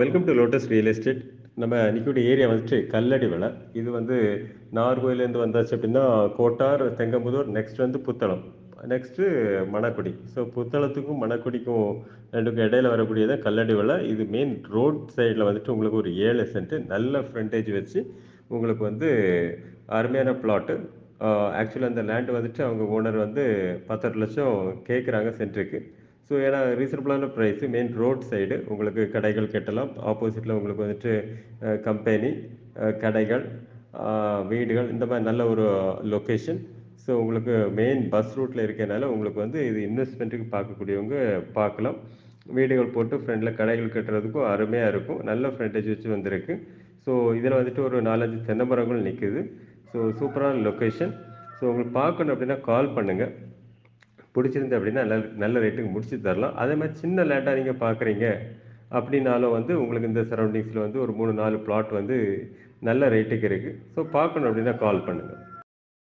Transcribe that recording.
Welcome to Lotus real estate நம்ம நிற்கக்கூடிய area வந்துட்டு கல்லடி விலை. இது வந்து நார்கோயிலேருந்து வந்தாச்சு அப்படின்னா கோட்டார் தெங்கம்புதூர் நெக்ஸ்ட் வந்து புத்தளம். நெக்ஸ்ட்டு மணக்குடி. ஸோ புத்தளத்துக்கும் மணக்குடிக்கும் ரெண்டுக்கும் இடையில வரக்கூடியதான் கல்லடி விலை. இது மெயின் ரோட் சைடில் வந்துட்டு உங்களுக்கு ஒரு ஏழு சென்ட்டு நல்ல ஃப்ரண்டேஜ் வச்சு உங்களுக்கு வந்து அருமையான பிளாட்டு ஆக்சுவலாக அந்த லேண்ட் வந்துட்டு அவங்க ஓனர் வந்து பத்தரை லட்சம் கேட்குறாங்க சென்ட்ருக்கு ஸோ ஏன்னா ரீசனபிளான ப்ரைஸு மெயின் ரோட் சைடு உங்களுக்கு கடைகள் கட்டலாம். ஆப்போசிட்டில் உங்களுக்கு வந்துட்டு கம்பெனி கடைகள் வீடுகள் இந்த மாதிரி நல்ல ஒரு லொக்கேஷன் ஸோ உங்களுக்கு மெயின் பஸ் ரூட்டில் இருக்கனால உங்களுக்கு வந்து இது இன்வெஸ்ட்மெண்ட்டுக்கு பார்க்கக்கூடியவங்க பார்க்கலாம். வீடுகள் போட்டு ஃப்ரெண்டில் கடைகள் கட்டுறதுக்கும் அருமையாக இருக்கும். நல்ல ஃப்ரண்டேஜ் வச்சு வந்திருக்கு. ஸோ இதில் வந்துட்டு ஒரு நாலஞ்சு தென்னை மரங்கள் நிற்குது ஸோ சூப்பரான லொக்கேஷன் ஸோ உங்களுக்கு பார்க்கணும் அப்படின்னா கால் பண்ணுங்கள் பிடிச்சிருந்து அப்படின்னா நல்ல நல்ல ரேட்டுக்கு முடிச்சு தரலாம். அதே மாதிரி சின்ன லேண்டாக நீங்கள் பார்க்குறீங்க அப்படின்னாலும் வந்து உங்களுக்கு இந்த சரௌண்டிங்ஸில் வந்து ஒரு மூணு நாலு பிளாட் வந்து நல்ல ரேட்டுக்கு இருக்குது ஸோ பார்க்கணும் அப்படின்னா கால் பண்ணுங்கள்